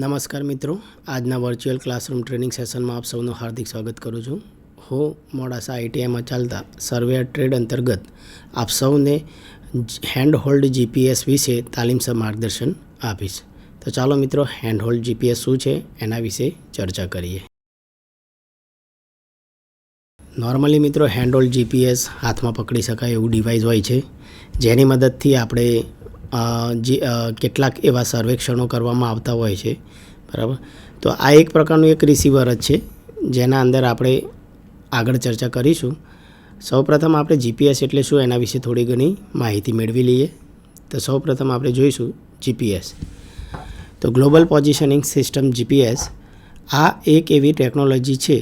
નમસ્કાર મિત્રો, આજના વર્ચ્યુઅલ ક્લાસરૂમ ટ્રેનિંગ સેશનમાં આપ સૌનું હાર્દિક સ્વાગત કરું છું. હું મોડાસા આઈટીઆઈમાં ચાલતા સર્વેયર ટ્રેડ અંતર્ગત આપ સૌને હેન્ડ હોલ્ડ જીપીએસ વિશે તાલીમસર માર્ગદર્શન આપીશ. તો ચાલો મિત્રો હેન્ડ હોલ્ડ જીપીએસ શું છે એના વિશે ચર્ચા કરીએ. નોર્મલી મિત્રો હેન્ડ હોલ્ડ જીપીએસ હાથમાં પકડી શકાય એવું ડિવાઇસ હોય છે. જેની મદદથી આપણે જે કેટલાક એવા સર્વેક્ષણો કરવામાં આવતા હોય છે. બરાબર? તો આ એક પ્રકારનું એક રિસીવર જ છે, જેના અંદર આપણે આગળ ચર્ચા કરીશું. સૌપ્રથમ આપણે જીપીએસ એટલે શું, એના વિશે થોડી ઘણી માહિતી મેળવી લઈએ. તો સૌપ્રથમ આપણે જોઈશું જીપીએસ તો ગ્લોબલ પોઝિશનિંગ સિસ્ટમ જીપીએસ આ એક એવી ટેકનોલોજી છે,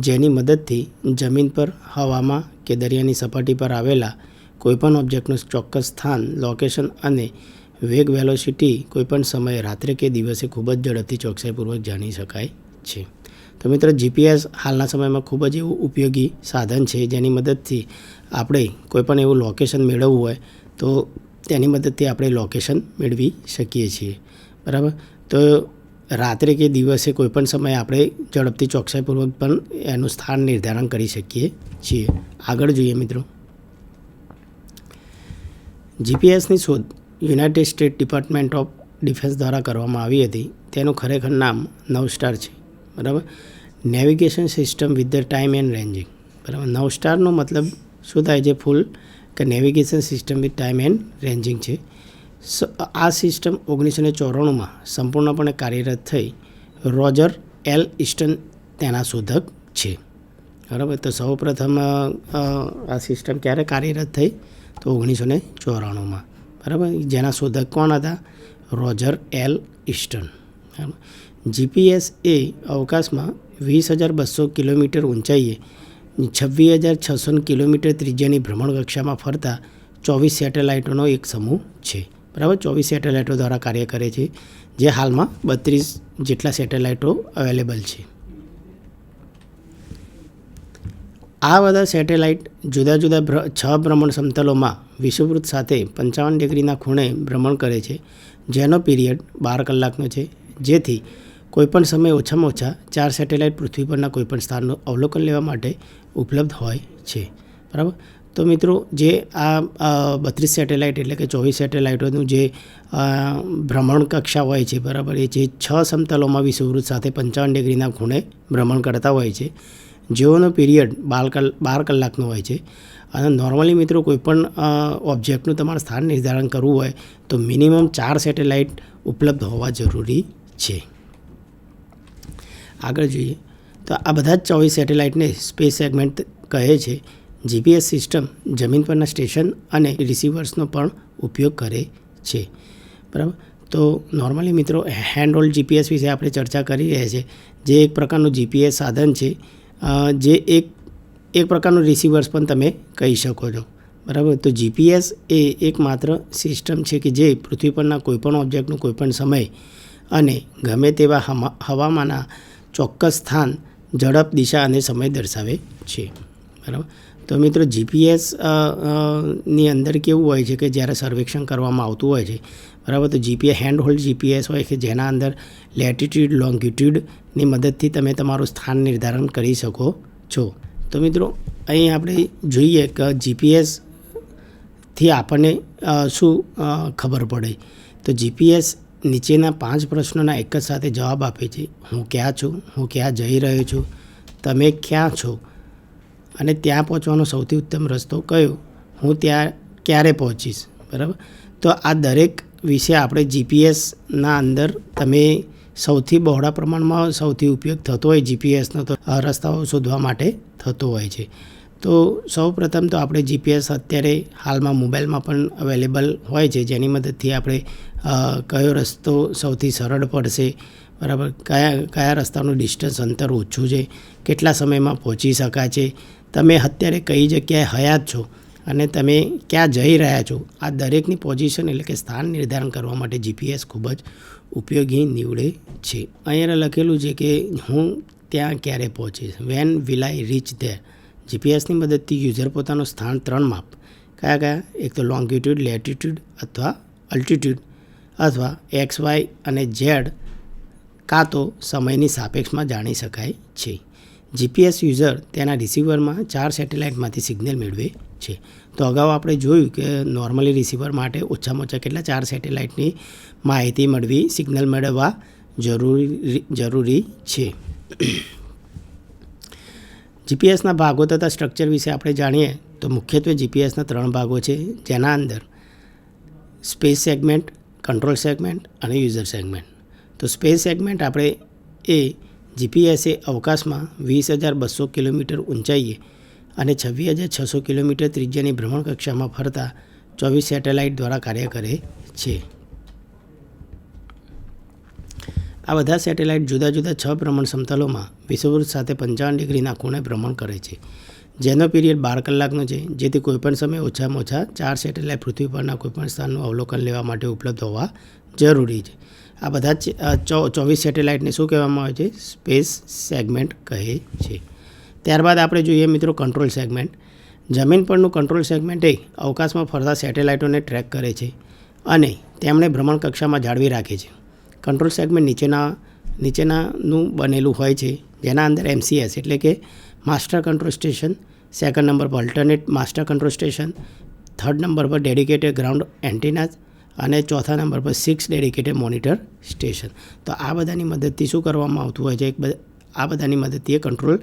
જેની મદદથી જમીન પર, હવામાં કે દરિયાની સપાટી પર આવેલા કોઈપણ ઓબ્જેક્ટનું ચોક્કસ સ્થાન, લોકેશન અને વેગ વેલોસિટી કોઈપણ સમયે રાત્રે કે દિવસે ખૂબ જ ઝડપથી ચોકસાઈપૂર્વક જાણી શકાય છે. તો મિત્રો જીપીએસ હાલના સમયમાં ખૂબ જ એવું ઉપયોગી સાધન છે જેની મદદથી આપણે કોઈપણ એવું લોકેશન મેળવવું હોય તો તેની મદદથી આપણે લોકેશન મેળવી શકીએ છીએ. બરાબર? તો રાત્રે કે દિવસે કોઈપણ સમયે આપણે ઝડપથી ચોકસાઈપૂર્વક પણ એનું સ્થાન નિર્ધારણ કરી શકીએ છીએ. આગળ જોઈએ મિત્રો. જીપીએસની શોધ United State department of defence દ્વારા કરવામાં આવી હતી. તેનું ખરેખર નામ નવ સ્ટાર છે. બરાબર? Navigation system with the time and ranging. બરાબર? નવ સ્ટારનો મતલબ શું થાય છે ફૂલ? કે navigation system with time and ranging છે. આ સિસ્ટમ ઓગણીસો ને ચોરાણુંમાં સંપૂર્ણપણે કાર્યરત થઈ. રોજર એલ ઇસ્ટન તેના શોધક છે. બરાબર? તો સૌપ્રથમ આ સિસ્ટમ ક્યારે કાર્યરત થઈ? તો ઓગણીસો ને ચોરાણુંમાં. બરાબર? જેના શોધક કોણ હતા? રોજર એલ ઇસ્ટન બરાબર? જીપીએસ એ અવકાશમાં વીસ હજાર બસો કિલોમીટર ઊંચાઈએ છવ્વીસ હજાર છસો કિલોમીટર ત્રિજ્યાની ભ્રમણકક્ષામાં ફરતા ચોવીસ સેટેલાઇટોનો એક સમૂહ છે. બરાબર? ચોવીસ સેટેલાઇટો દ્વારા કાર્ય કરે છે, જે હાલમાં બત્રીસ જેટલા સેટેલાઇટો અવેલેબલ છે. આ બધા સેટેલાઇટ જુદા જુદા છ ભ્રમણ સમતલોમાં વિષુવવૃત્ત સાથે પંચાવન ડિગ્રીના ખૂણે ભ્રમણ કરે છે, જેનો પીરિયડ બાર કલાકનો છે. જેથી કોઈપણ સમયે ઓછામાં ઓછા ચાર સેટેલાઇટ પૃથ્વી પરના કોઈપણ સ્થાનનું અવલોકન લેવા માટે ઉપલબ્ધ હોય છે. બરાબર? તો મિત્રો, જે આ બત્રીસ સેટેલાઇટ એટલે કે ચોવીસ સેટેલાઇટોનું જે ભ્રમણ કક્ષા હોય છે, બરાબર? એ જે છ સમતલોમાં વિષુવવૃત્ત સાથે પંચાવન ડિગ્રીના ખૂણે ભ્રમણ કરતા હોય છે. જેઓનો પીરિયડ બાર કલ, બાર કલાકનો હોય છે. અને નોર્મલી મિત્રો કોઈપણ ઓબ્જેક્ટનું તમારે સ્થાન નિર્ધારણ કરવું હોય, તો મિનિમમ ચાર સેટેલાઇટ ઉપલબ્ધ હોવા જરૂરી છે. આગળ જોઈએ. તો આ બધા જ ચોવીસ સેટેલાઇટને સ્પેસ સેગમેન્ટ કહે છે. જીપીએસ સિસ્ટમ જમીન પરના સ્ટેશન અને રિસીવર્સનો પણ ઉપયોગ કરે છે. બરાબર? તો નોર્મલી મિત્રો હેન્ડ હોલ્ડ જીપીએસ વિશે આપણે ચર્ચા કરી રહ્યા છીએ જે એક પ્રકારનું જીપીએસ સાધન છે. જે એક એક પ્રકારનું રિસીવર્સ પણ તમે કહી શકો છો. બરાબર? તો જીપીએસ એ એકમાત્ર સિસ્ટમ છે કે જે પૃથ્વી પરના કોઈપણ ઓબ્જેક્ટનું કોઈપણ સમય અને ગમે તેવા હવામાનના ચોક્કસ સ્થાન, ઝડપ, દિશા અને સમય દર્શાવે છે. બરાબર? તો મિત્રો જીપીએસની અંદર કેવું હોય છે કે જ્યારે સર્વેક્ષણ કરવામાં આવતું હોય છે બરાબર? તો જીપીએસ હેન્ડ હોલ્ડ જીપીએસ હોય કે જેના અંદર લેટિટ્યૂડ લોંગિટ્યૂડની મદદથી તમે તમારું સ્થાન નિર્ધારણ કરી શકો છો. તો મિત્રો, અહીં આપણે જોઈએ કે જીપીએસથી આપણને શું ખબર પડે? તો જીપીએસ નીચેના પાંચ પ્રશ્નોના એક જ સાથે જવાબ આપે છે. હું ક્યાં છું? હું ક્યાં જઈ રહ્યો છું? તમે ક્યાં છો? અને ત્યાં પહોંચવાનો સૌથી ઉત્તમ રસ્તો કયો? હું ત્યાં ક્યારે પહોંચીશ? બરાબર? તો આ દરેક વિશે આપણે જીપીએસના અંદર તમે સૌથી બહોળા પ્રમાણમાં સૌથી ઉપયોગ થતો હોય જીપીએસનો તો રસ્તાઓ શોધવા માટે થતો હોય છે. તો સૌ પ્રથમ તો આપણે જીપીએસ અત્યારે હાલમાં મોબાઈલમાં પણ અવેલેબલ હોય છે, જેની મદદથી આપણે કયો રસ્તો સૌથી સરળ પડશે, બરાબર, કયા કયા રસ્તાનું ડિસ્ટન્સ અંતર ઓછું છે, કેટલા સમયમાં પહોંચી શકાય છે. તમે અત્યારે કઈ જગ્યાએ હયાત છો અને તમે ક્યાં જઈ રહ્યા છો? આ દરેકની પોઝિશન એટલે કે સ્થાન નિર્ધારણ કરવા માટે જીપીએસ ખૂબ જ ઉપયોગી નીવડે છે. અહીંયા લખેલું છે કે હું ત્યાં ક્યારે પહોંચીશ? When will I reach there જીપીએસની મદદથી યુઝર પોતાનું સ્થાન ત્રણ માપ. કયા કયા? એક તો લોંગિટ્યુડ લેટિટ્યૂડ અથવા અલ્ટિટ્યૂડ અથવા એક્સ વાય અને ઝેડ કાં તો સમયની સાપેક્ષમાં જાણી શકાય છે. જીપીએસ યુઝર તેના રિસીવરમાં ચાર સેટેલાઇટમાંથી સિગ્નલ મેળવે છે. તો અગાઉ આપણે જોયું કે નોર્મલી રિસીવર માટે ઓછામાં ઓછા કેટલા ચાર સેટેલાઇટની માહિતી મળવી સિગ્નલ મેળવવા જરૂરી જરૂરી છે. જીપીએસના ભાગો તથા સ્ટ્રક્ચર વિશે આપણે જાણીએ, તો મુખ્યત્વે જીપીએસના ત્રણ ભાગો છે, જેના અંદર સ્પેસ સેગમેન્ટ કંટ્રોલ સેગમેન્ટ અને યુઝર સેગમેન્ટ તો સ્પેસ સેગમેન્ટ આપણે એ જીપીએસે અવકાશમાં વીસ હજાર બસો કિલોમીટર ઊંચાઈએ અને છવ્વીસ હજાર છસો કિલોમીટર ત્રિજ્યાની ભ્રમણકક્ષામાં ફરતા ચોવીસ સેટેલાઇટ દ્વારા કાર્ય કરે છે. આ બધા સેટેલાઇટ જુદા જુદા છ ભ્રમણ સમતલોમાં વિષુવવૃત્ત સાથે પંચાવન ડિગ્રીના ખૂણે ભ્રમણ કરે છે. જેનો પીરિયડ બાર કલાકનો છે, જેથી કોઈપણ સમયે ઓછામાં ઓછા ચાર સેટેલાઇટ પૃથ્વી પરના કોઈપણ સ્થાનનું અવલોકન લેવા માટે ઉપલબ્ધ હોવા જરૂરી છે. આ બધા ચોવીસ સેટેલાઇટને શું કહેવામાં આવે છે? સ્પેસ સેગમેન્ટ કહે છે. ત્યારબાદ આપણે જોઈએ મિત્રો કંટ્રોલ સેગમેન્ટ જમીન પરનું કંટ્રોલ સેગમેન્ટ એ અવકાશમાં ફરતા સેટેલાઇટોને ટ્રેક કરે છે અને તેમણે ભ્રમણ કક્ષામાં જાળવી રાખે છે. કંટ્રોલ સેગમેન્ટ નીચેના, નીચેનાનું બનેલું હોય છે, જેના અંદર એમસીએસ એટલે કે master control station second number પર alternate master control station third number પર ડેડિકેટેડ ગ્રાઉન્ડ એન્ટીનાસ અને ચોથા નંબર પર સિક્સ ડેડિકેટેડ મોનિટર સ્ટેશન તો આ બધાની મદદથી શું કરવામાં આવતું હોય છે? એક આ બધાની મદદથી એ કંટ્રોલ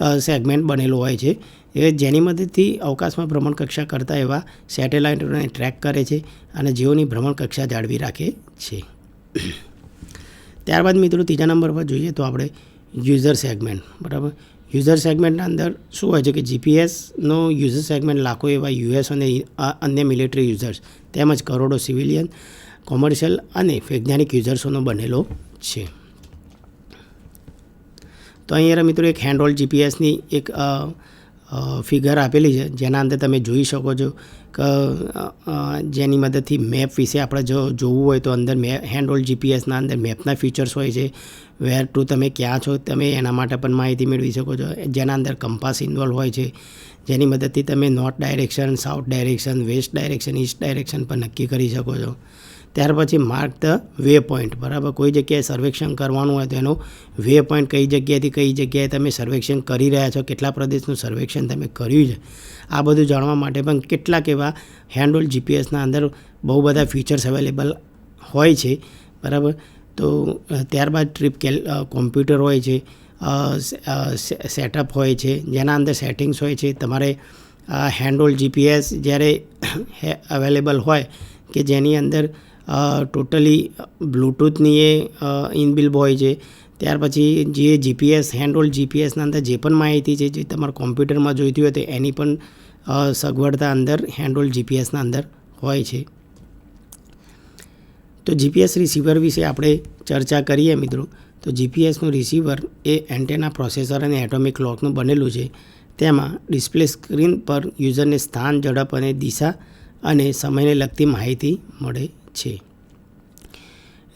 સેગમેન્ટ બનેલો હોય છે. એ જેની મદદથી અવકાશમાં ભ્રમણ કક્ષા કરતા એવા સેટેલાઇટોને ટ્રેક કરે છે અને જેઓની ભ્રમણ કક્ષા જાળવી રાખે છે. ત્યારબાદ મિત્રો ત્રીજા નંબર પર જોઈએ તો આપણે યુઝર સેગમેન્ટ, બરાબર? યુઝર સેગમેન્ટના અંદર શું હોય છે કે જીપીએસનો યુઝર સેગમેન્ટ લાખો એવા યુએસ અને અન્ય મિલિટરી યુઝર્સ તેમજ કરોડો સિવિલિયન, કોમર્શિયલ અને વૈજ્ઞાનિક યુઝર્સોનો બનેલો છે. તો અહીંયા મિત્રો એક હેન્ડહોલ્ડ જીપીએસની એક ફિગર આપેલી છે, જેના અંદર તમે જોઈ શકો છો કે જેની મદદથી મેપ વિશે આપણે જો જોવું હોય તો અંદર મે હેન્ડહોલ્ડ જીપીએસના અંદર મેપના ફીચર્સ હોય છે વેર ટુ તમે ક્યાં છો, તમે એના માટે પણ માહિતી મેળવી શકો છો, જેના અંદર કંપાસ ઇન્વોલ્વ હોય છે, જેની મદદથી તમે north direction south direction west direction east direction પણ નક્કી કરી શકો છો. ત્યાર પછી માર્ક ધ વે પોઈન્ટ બરાબર? કોઈ જગ્યાએ સર્વેક્ષણ કરવાનું હોય તો એનું વે પોઈન્ટ કઈ જગ્યાએથી કઈ જગ્યાએ તમે સર્વેક્ષણ કરી રહ્યા છો, કેટલા પ્રદેશનું સર્વેક્ષણ તમે કર્યું છે, આ બધું જાણવા માટે પણ કેટલાક એવા હેન્ડહોલ્ડ જીપીએસના અંદર બહુ બધા ફીચર્સ અવેલેબલ હોય છે, બરાબર? તો ત્યારબાદ ટ્રીપ કેલ કોમ્પ્યુટર હોય છે સેટઅપ હોય છે, જેના અંદર સેટિંગ્સ હોય છે, તમારે હેન્ડહોલ્ડ જીપીએસ જ્યારે અવેલેબલ હોય કે જેની અંદર ટોટલી બ્લૂટૂથની એ ઇનબિલ્બ હોય છે. ત્યાર પછી જે જીપીએસ હેન્ડહોલ્ડ જીપીએસના અંદર જે પણ માહિતી છે, જે તમારા કોમ્પ્યુટરમાં જોઈતી હોય તો એની પણ સગવડતા અંદર હેન્ડહોલ્ડ જીપીએસના અંદર હોય છે. તો જીપીએસ રિસીવર વિશે આપણે ચર્ચા કરીએ મિત્રો. તો જીપીએસનું રિસીવર એ એન્ટેના પ્રોસેસર અને એટોમિક ક્લોકનું બનેલું છે. તેમાં ડિસ્પ્લે સ્ક્રીન પર યુઝરને સ્થાન, ઝડપ અને દિશા અને સમયને લગતી માહિતી મળે છે.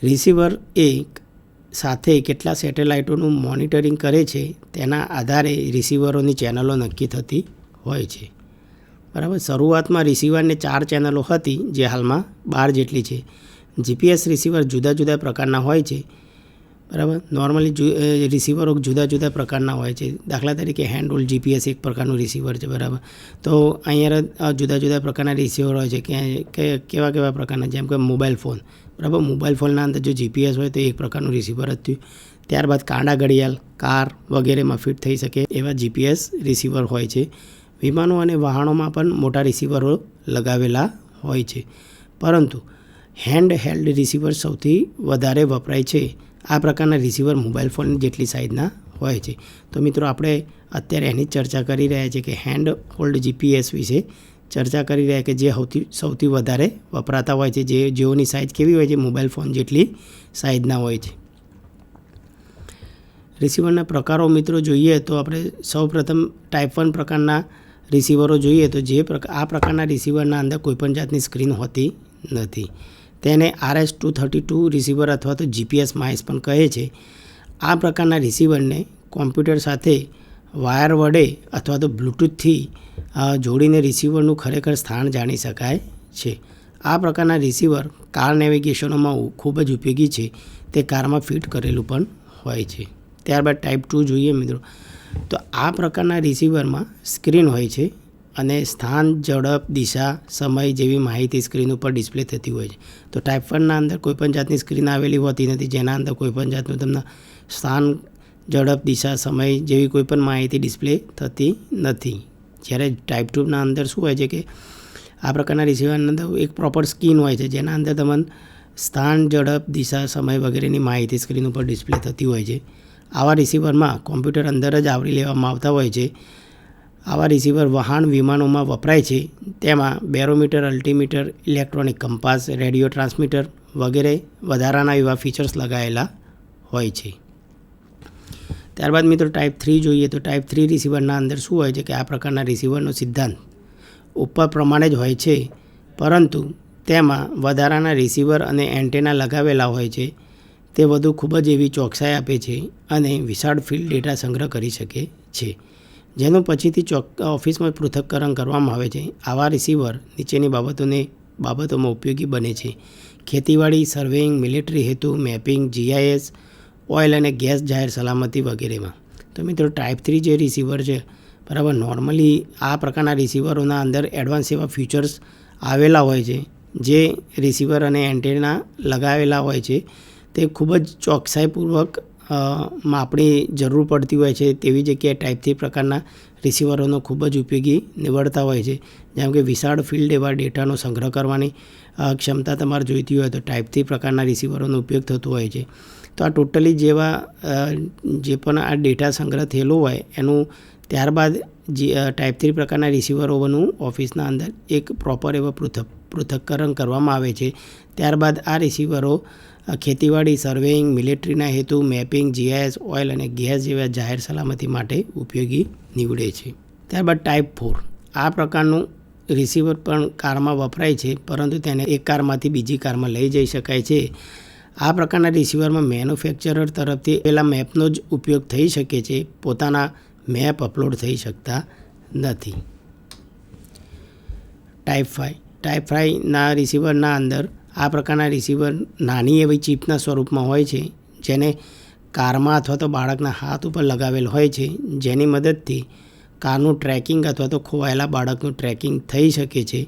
રિસીવર એક સાથે કેટલા સેટેલાઇટોનું મોનિટરિંગ કરે છે તેના આધારે રિસીવરોની ચેનલો નક્કી થતી હોય છે. બરાબર? શરૂઆતમાં રિસીવરને ચાર ચેનલો હતી જે હાલમાં બાર જેટલી છે. જીપીએસ રિસીવર જુદા જુદા પ્રકારના હોય છે. બરાબર? નોર્મલી રિસીવરો જુદા જુદા પ્રકારના હોય છે. દાખલા તરીકે હેન્ડ રોલ જીપીએસ એક પ્રકારનું રિસીવર છે, બરાબર? તો અહીંયા જુદા જુદા પ્રકારના રિસીવર હોય છે. કે, કેવા કેવા પ્રકારના? જેમ કે મોબાઈલ ફોન બરાબર? મોબાઈલ ફોનના અંદર જો જીપીએસ હોય તો એક પ્રકારનું રિસીવર જ થયું. ત્યારબાદ કાંડા ઘડિયાળ, કાર વગેરેમાં ફિટ થઈ શકે એવા જીપીએસ રિસીવર હોય છે. વિમાનો અને વાહનોમાં પણ મોટા રિસીવરો લગાવેલા હોય છે. પરંતુ હેન્ડ હેલ્ડ રિસીવર સૌથી વધારે વપરાય છે. આ પ્રકારના રિસીવર મોબાઈલ ફોન જેટલી સાઇઝના હોય છે. તો મિત્રો, આપણે અત્યારે એની ચર્ચા કરી રહ્યા છીએ કે હેન્ડ હોલ્ડ જીપીએસ વિશે ચર્ચા કરી રહ્યા કે જે સૌથી સૌથી વધારે વપરાતા હોય છે, જે જેઓની સાઇઝ કેવી હોય છે મોબાઈલ ફોન જેટલી સાઇઝના હોય છે. રિસીવરના પ્રકારો મિત્રો જોઈએ તો આપણે સૌપ્રથમ ટાઈપ વન પ્રકારના રિસીવરો જોઈએ તો જે આ પ્રકારના રિસીવરના અંદર કોઈપણ જાતની સ્ક્રીન હોતી નથી. તેને RS two thirty two receiver અથવા તો જીપીએસ માઇસ પણ કહે છે. આ પ્રકારના રિસીવરને કોમ્પ્યુટર સાથે વાયર વડે અથવા તો બ્લૂટૂથથી જોડીને રિસીવરનું ખરેખર સ્થાન જાણી શકાય છે. આ પ્રકારના રિસીવર કાર નેવિગેશનોમાં ખૂબ જ ઉપયોગી છે. તે કારમાં ફિટ કરેલું પણ હોય છે. ત્યારબાદ ટાઈપ ટુ જોઈએ મિત્રો. તો આ પ્રકારના રિસીવરમાં સ્ક્રીન હોય છે. અને સ્થાન, ઝડપ, દિશા, સમય જેવી માહિતી સ્ક્રીન ઉપર ડિસ્પ્લે થતી હોય છે. તો ટાઈપ વનના અંદર કોઈપણ જાતની સ્ક્રીન આવેલી હોતી નથી, જેના અંદર કોઈપણ જાતનું તમને સ્થાન, ઝડપ, દિશા, સમય જેવી કોઈપણ માહિતી ડિસ્પ્લે થતી નથી. જ્યારે ટાઈપ ટુના અંદર શું હોય છે કે આ પ્રકારના રિસીવરના અંદર એક પ્રોપર સ્કીન હોય છે, જેના અંદર તમને સ્થાન, ઝડપ, દિશા, સમય વગેરેની માહિતી સ્ક્રીન ઉપર ડિસ્પ્લે થતી હોય છે. આવા રિસીવરમાં કોમ્પ્યુટર અંદર જ આવરી લેવામાં આવતા હોય છે. આવા રિસીવર વાહન વિમાનોમાં વપરાય છે. તેમાં barometer, altimeter, electronic compass, radio transmitter વગેરે વધારાના એવા ફીચર્સ લગાવેલા હોય છે. ત્યારબાદ મિત્રો ટાઈપ થ્રી જોઈએ તો ટાઈપ થ્રી રિસીવરના અંદર શું હોય છે કે આ પ્રકારના રિસીવરનો સિદ્ધાંત ઉપર પ્રમાણે જ હોય છે. પરંતુ તેમાં વધારાના રિસીવર અને એન્ટેના લગાવેલા હોય છે. તે વધુ ખૂબ જ એવી ચોકસાઈ આપે છે અને વિશાળ ફિલ્ડ ડેટા સંગ્રહ કરી શકે છે. જેનું પછીથી ચોક, ઓફિસમાં પૃથક્કરણ કરવામાં આવે છે. આવા રિસીવર નીચેની બાબતોને, બાબતોમાં ઉપયોગી બને છે. ખેતીવાડી સર્વેઇંગ મિલિટરી હેતુ મેપિંગ જીઆઈએસ ઓઇલ અને ગેસ જાહેર સલામતી વગેરેમાં. તો મિત્રો ટાઈપ થ્રી જે રિસીવર છે, બરાબર નોર્મલી આ પ્રકારના રિસીવરોના અંદર એડવાન્સ એવા ફીચર્સ આવેલા હોય છે. જે રિસીવર અને એન્ટેના લગાવેલા હોય છે, તે ખૂબ જ ચોકસાઈપૂર્વક માપણી જરૂર પડતી હોય છે તેવી જગ્યાએ ટાઈપ થ્રી પ્રકારના રિસીવરોનો ખૂબ જ ઉપયોગી નીવડતા હોય છે. જેમ કે વિશાળ ફિલ્ડ એવા ડેટાનો સંગ્રહ કરવાની ક્ષમતા તમારે જોઈતી હોય તો ટાઈપ થ્રી પ્રકારના રિસીવરોનો ઉપયોગ થતો હોય છે. તો આ ટોટલી જેવા જે પણ આ ડેટા સંગ્રહ થયેલો હોય, એનું ત્યારબાદ જે ટાઈપ થ્રી પ્રકારના રિસીવરોનું ઓફિસના અંદર એક પ્રોપર એવા પૃથક, પૃથક્કરણ કરવામાં આવે છે. ત્યારબાદ આ રિસીવરો ખેતીવાડી, સર્વેઇંગ, મિલિટરીના હેતુ, મેપિંગ, જીઆઈએસ, ઓઇલ અને ગેસ જેવા જાહેર સલામતી માટે ઉપયોગી નીવડે છે. ત્યારબાદ ટાઈપ ફોર. આ પ્રકારનું રિસીવર પણ કારમાં વપરાય છે, પરંતુ તેને એક કારમાંથી બીજી કારમાં લઈ જઈ શકાય છે. આ પ્રકારના રિસીવરમાં મેન્યુફેક્ચરર તરફથી પેલા મેપનો જ ઉપયોગ થઈ શકે છે, પોતાના મેપ અપલોડ થઈ શકતા નથી. ટાઈપ ફાઈ ટાઈપ ફાઈના રિસીવરના અંદર આ પ્રકારના રિસીવર નાની એવી ચીપના સ્વરૂપમાં હોય છે, જેને કારમાં અથવા તો બાળકના હાથ ઉપર લગાવેલ હોય છે, જેની મદદથી કારનું ટ્રેકિંગ અથવા તો ખોવાયેલા બાળકનું ટ્રેકિંગ થઈ શકે છે.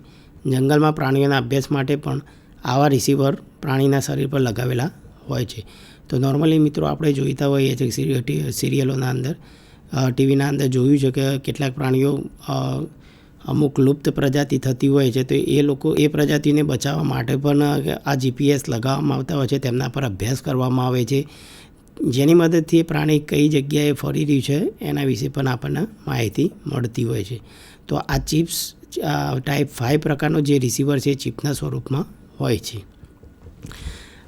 જંગલમાં પ્રાણીઓના અભ્યાસ માટે પણ આવા રિસીવર પ્રાણીના શરીર પર લગાવેલા હોય છે. તો નોર્મલી મિત્રો આપણે જોઈતા હોઈએ છીએ સિરિયલોના અંદર ટીવીના અંદર જોયું છે કે કેટલાક પ્રાણીઓ અમુક લુપ્ત પ્રજાતિ થતી હોય છે, તો એ લોકો એ પ્રજાતિને બચાવવા માટે પણ આ જીપીએસ લગાવવામાં આવતા હોય છે, તેમના પર અભ્યાસ કરવામાં આવે છે. જેની મદદથી એ પ્રાણી કઈ જગ્યાએ ફરી રહ્યું છે, એના વિશે પણ આપણને માહિતી મળતી હોય છે. તો આ ચિપ્સ ટાઈપ ફાઇવ પ્રકારનો જે રિસીવર છે, એ ચિપના સ્વરૂપમાં હોય છે.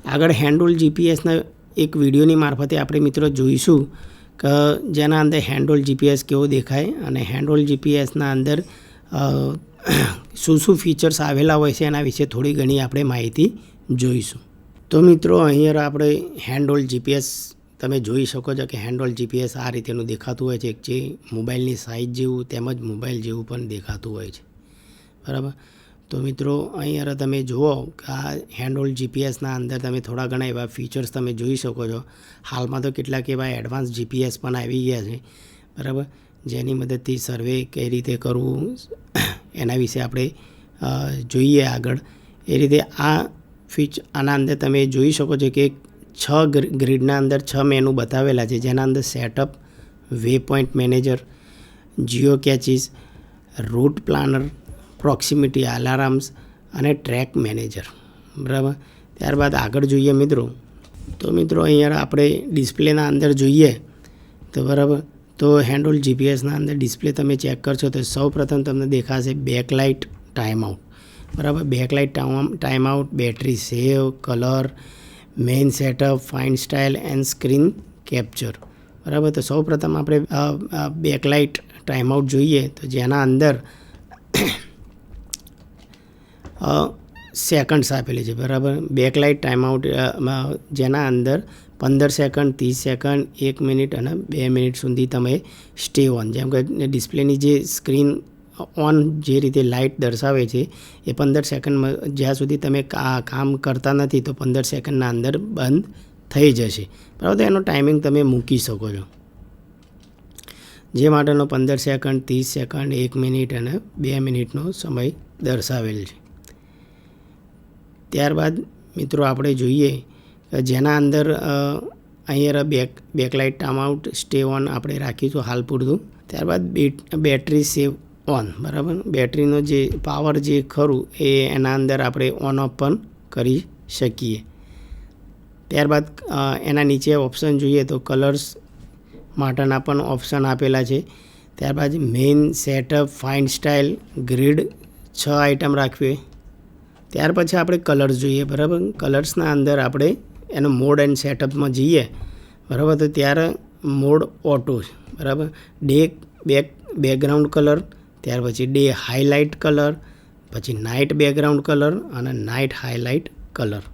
આગળ હેન્ડોલ જીપીએસના એક વિડીયોની મારફતે આપણે મિત્રો જોઈશું કે, જેના અંદર હેન્ડોલ જીપીએસ કેવો દેખાય અને હેન્ડોલ જીપીએસના અંદર શું શું ફીચર્સ આવેલા હોય છે એના વિશે થોડી ઘણી આપણે માહિતી જોઈશું. તો મિત્રો, અહીંયા આપણે હેન્ડોલ જીપીએસ તમે જોઈ શકો છો કે હેન્ડોલ જીપીએસ આ રીતેનું દેખાતું હોય છે. જે મોબાઈલની સાઇઝ જેવું તેમજ મોબાઈલ જેવું પણ દેખાતું હોય છે. બરાબર? તો મિત્રો, અહીંયા તમે જુઓ કે આ હેન્ડહોલ જીપીએસના અંદર તમે થોડા ઘણા એવા ફીચર્સ તમે જોઈ શકો છો. હાલમાં તો કેટલાક એવા એડવાન્સ જીપીએસ પણ આવી ગયા છે. બરાબર? જેની મદદથી સર્વે કઈ રીતે કરવું, એના વિશે આપણે જોઈએ આગળ. એ રીતે આ ફીચ, આના અંદર તમે જોઈ શકો છો કે છ ગ્રીડના અંદર છ મેનુ બતાવેલા છે. જેના અંદર setup waypoint manager, geo caches, route planner, proximity alarms અને ટ્રેક મેનેજર. બરાબર? ત્યારબાદ આગળ જોઈએ મિત્રો. તો મિત્રો, અહીંયા આપણે ડિસ્પ્લેના અંદર જોઈએ. તો બરાબર? તો હેન્ડોલ જીપીએસના અંદર ડિસ્પ્લે તમે ચેક કરશો તો સૌ પ્રથમ તમને દેખાશે બેકલાઇટ ટાઈમ આઉટ બરાબર? Backlight time out battery save colour main setup fine style and screen capture બરાબર? તો સૌ પ્રથમ આપણે બેકલાઇટ ટાઈમ આઉટ જોઈએ તો જેના અંદર સેકન્ડ્સ આપેલી છે. બરાબર? બેકલાઇટ ટાઈમ આઉટ જેના અંદર પંદર સેકન્ડ, ત્રીસ સેકન્ડ, એક મિનિટ અને બે મિનિટ સુધી તમે સ્ટે ઓન જેમ કે ડિસ્પ્લેની જે સ્ક્રીન ઓન જે રીતે લાઇટ દર્શાવે છે, એ પંદર સેકન્ડમાં જ્યાં સુધી તમે કામ કરતા નથી, તો પંદર સેકન્ડના અંદર બંધ થઈ જશે. બરાબર? તો એનો ટાઈમિંગ તમે મૂકી શકો છો. જે માટેનો પંદર સેકન્ડ, ત્રીસ સેકન્ડ, એક મિનિટ અને બે મિનિટનો સમય દર્શાવેલ છે. ત્યારબાદ મિત્રો આપણે જોઈએ જેના અંદર અહીંયા back backlight out stay on આપણે રાખીશું હાલ પૂરતું. ત્યારબાદ બેટ બેટરી સેવ ઓન બરાબર? બેટરીનો જે પાવર જે ખરું એ એના અંદર આપણે ઓન ઓફ પણ કરી શકીએ. ત્યારબાદ એના નીચે ઓપ્શન જોઈએ તો કલર્સ માટેના પણ ઓપ્શન આપેલા છે. ત્યારબાદ main setup fine style grid છ આઇટમ રાખવી ત્યાર પછી આપણે કલર્સ જોઈએ, બરાબર? કલર્સના અંદર આપણે એનો મોડ એન્ડ સેટઅપમાં જઈએ, બરાબર? તો ત્યારે મોડ ઓટો છે, બરાબર? ડે બેક બેકગ્રાઉન્ડ કલર, ત્યાર પછી ડે હાઇલાઇટ કલર, પછી નાઇટ બેકગ્રાઉન્ડ કલર અને નાઇટ હાઇલાઇટ કલર,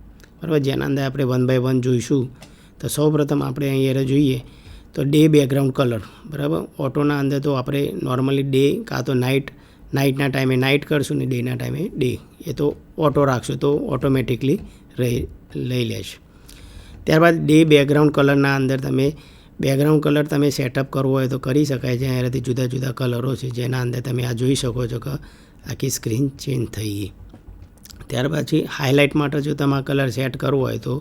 બરાબર? જેના અંદર આપણે વન બાય વન જોઈશું. તો સૌપ્રથમ આપણે અહીંયા જોઈએ તો ડે બેકગ્રાઉન્ડ કલર, બરાબર? ઓટોના અંદર તો આપણે નોર્મલી ડે કાં તો નાઇટ, નાઇટના ટાઈમે નાઇટ કરશું ને ડેના ટાઈમે ડે. એ તો ઓટો રાખશું, તો ઓટોમેટિકલી રહી, લઈ લેશે. ત્યારબાદ ડે બેકગ્રાઉન્ડ કલરના અંદર તમે બેકગ્રાઉન્ડ કલર તમે સેટઅપ કરવો હોય તો કરી શકાય છે. એનાથી જુદા જુદા કલરો છે. જેના અંદર તમે આ જોઈ શકો છો કે આખી સ્ક્રીન ચેન્જ થઈ ગઈ. ત્યાર પછી હાઇલાઇટ માટે જો તમારે કલર સેટ કરવો હોય તો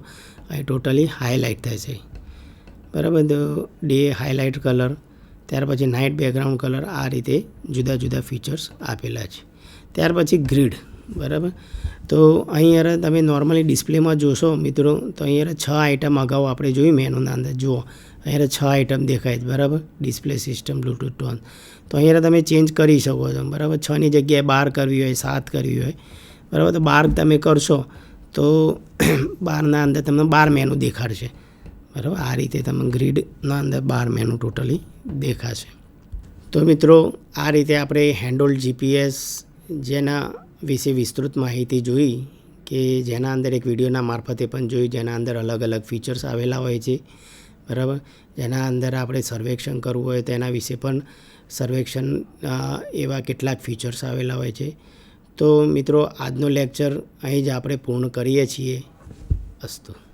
અહીં ટોટલી હાઇલાઇટ થશે બરાબર? તો ડે હાઇલાઇટ કલર ત્યાર પછી નાઇટ બેકગ્રાઉન્ડ કલર આ રીતે જુદા જુદા ફીચર્સ આપેલા છે. ત્યાર પછી ગ્રીડ બરાબર? તો અહીંયા તમે નોર્મલી ડિસ્પ્લેમાં જોશો મિત્રો, તો અહીંયા છ આઇટમ અગાઉ આપણે જોયું મેનુના અંદર. જુઓ, અહીંયા છ આઇટમ દેખાય છે, બરાબર? ડિસ્પ્લે સિસ્ટમ બ્લૂટૂથ ટોન તો અહીંયા તમે ચેન્જ કરી શકો છો, બરાબર? છની જગ્યાએ બાર કરવી હોય, સાત કરવી હોય, બરાબર? તો બાર તમે કરશો તો બારના અંદર તમને બાર મેનુ દેખાડશે, બરાબર? આ રીતે તમે ગ્રીડના અંદર બાર મેનુ ટોટલી દેખાશે. તો મિત્રો, આ રીતે આપણે હેન્ડોલ જીપીએસ જેના વિશે વિસ્તૃત માહિતી જોઈ કે જેના અંદર એક વિડીયોના મારફતે પણ જોઈ જેના અંદર અલગ અલગ ફીચર્સ આવેલા હોય છે. બરાબર? જેના અંદર આપણે સર્વેક્ષણ કરવું હોય તેના વિશે પણ સર્વેક્ષણ એવા કેટલાક ફીચર્સ આવેલા હોય છે. તો મિત્રો, આજનો લેક્ચર અહીં જ આપણે પૂર્ણ કરીએ છીએ. અસ્તુ.